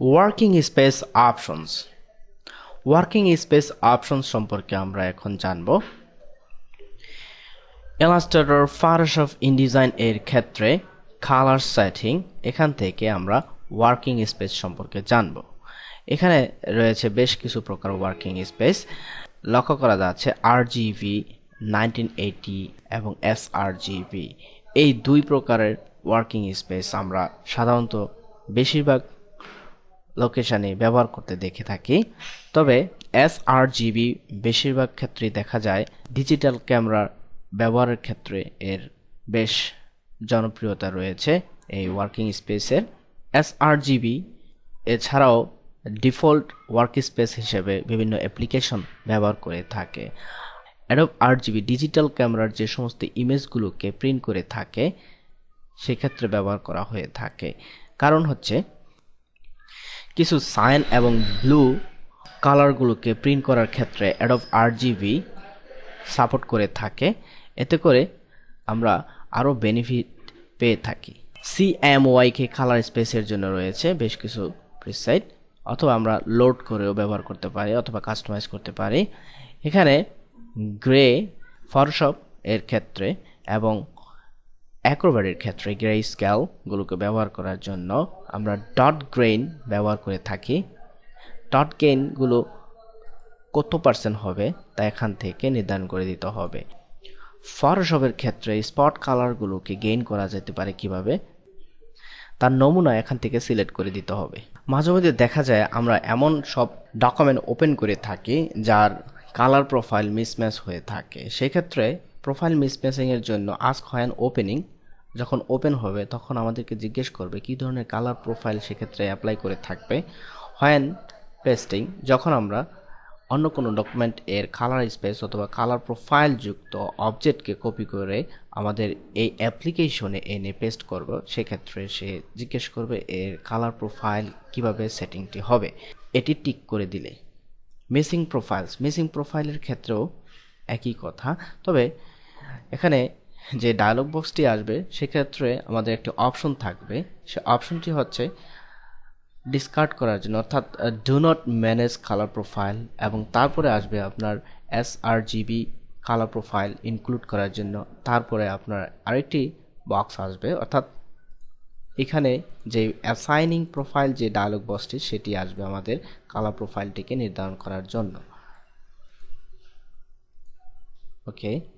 Working space options working space options সম্পর্কে আমরা এখন জানব। ইলাস্ট্রেটর ফারোশফ ইনডিজাইন এর ক্ষেত্রে কালার সেটিং এখান থেকে আমরা ওয়ার্কিং স্পেস সম্পর্কে জানব। এখানে রয়েছে বেশ কিছু প্রকার ওয়ার্কিং স্পেস লক্ষ্য করা যাচ্ছে আর জিভি নাইনটিন এইটি এবং এস এই দুই প্রকারের ওয়ার্কিং স্পেস আমরা সাধারণত বেশিরভাগ লোকেশানে ব্যবহার করতে দেখে থাকি। তবে এস আর জিবি বেশিরভাগ ক্ষেত্রেই দেখা যায় ডিজিটাল ক্যামেরার ব্যবহারের ক্ষেত্রে এর বেশ জনপ্রিয়তা রয়েছে এই ওয়ার্কিং স্পেসের এস আর জিবি এছাড়াও ডিফল্ট ওয়ার্ক স্পেস হিসেবে বিভিন্ন অ্যাপ্লিকেশন ব্যবহার করে থাকে। অ্যাডব আট জিবি ডিজিটাল ক্যামেরার যে সমস্ত ইমেজগুলোকে প্রিন্ট করে থাকে, সেক্ষেত্রে ব্যবহার করা হয়ে থাকে। কারণ হচ্ছে কিছু সাইন এবং ব্লু কালারগুলোকে প্রিন্ট করার ক্ষেত্রে অ্যাডব আর জিবি সাপোর্ট করে থাকে। এতে করে আমরা আরও বেনিফিট পেয়ে থাকি। সি সিএমওয়াইকে কালার স্পেসের জন্য রয়েছে বেশ কিছু প্রিসাইট অথবা আমরা লোড করেও ব্যবহার করতে পারি অথবা কাস্টমাইজ করতে পারি। এখানে গ্রে ফটোশপ এর ক্ষেত্রে এবং অ্যাক্রোব্যাটের ক্ষেত্রে গ্রে স্কেলগুলোকে ব্যবহার করার জন্য আমরা ডট গ্রেইন ব্যবহার করে থাকি। ডট গেইনগুলো কত পার্সেন্ট হবে তা এখান থেকে নির্ধারণ করে দিতে হবে। ফটোশপের ক্ষেত্রে স্পট কালারগুলোকে গেইন করা যেতে পারে কীভাবে? তার নমুনা এখান থেকে সিলেক্ট করে দিতে হবে। মাঝে মধ্যে দেখা যায় আমরা এমন সব ডকুমেন্ট ওপেন করে থাকি যার কালার প্রোফাইল মিসম্যাচ হয়ে থাকে। সেক্ষেত্রে প্রোফাইল মিসম্যাচিংয়ের জন্য আস্ক হয় ওপেনিং যখন ওপেন হবে, তখন আমাদেরকে জিজ্ঞেস করবে কী ধরনের কালার প্রোফাইল সেক্ষেত্রে অ্যাপ্লাই করে থাকবে। হ্যান পেস্টিং যখন আমরা অন্য কোনো ডকুমেন্ট এর কালার স্পেস অথবা কালার প্রোফাইল যুক্ত অবজেক্টকে কপি করে আমাদের এই অ্যাপ্লিকেশনে এনে পেস্ট করব, সেক্ষেত্রে সে জিজ্ঞেস করবে এর কালার প্রোফাইল কীভাবে সেটিংটি হবে। এটি টিক করে দিলে। মিসিং প্রোফাইলস মিসিং প্রোফাইলের ক্ষেত্রেও একই কথা। তবে এখানে যে ডায়লগ বক্সটি আসবে, সেক্ষেত্রে আমাদের একটি অপশন থাকবে। সে অপশনটি হচ্ছে ডিসকার্ড করার জন্য, অর্থাৎ do not manage colour profile এবং তারপরে আসবে আপনার S R GB colour profile include করার জন্য। তারপরে আপনার আরেকটি বক্স আসবে, অর্থাৎ, এখানে যে অ্যাসাইনিং প্রোফাইল যে ডায়লগ বক্সটি সেটি আসবে আমাদের কালার প্রোফাইলটিকে নির্ধারণ করার জন্য। ওকে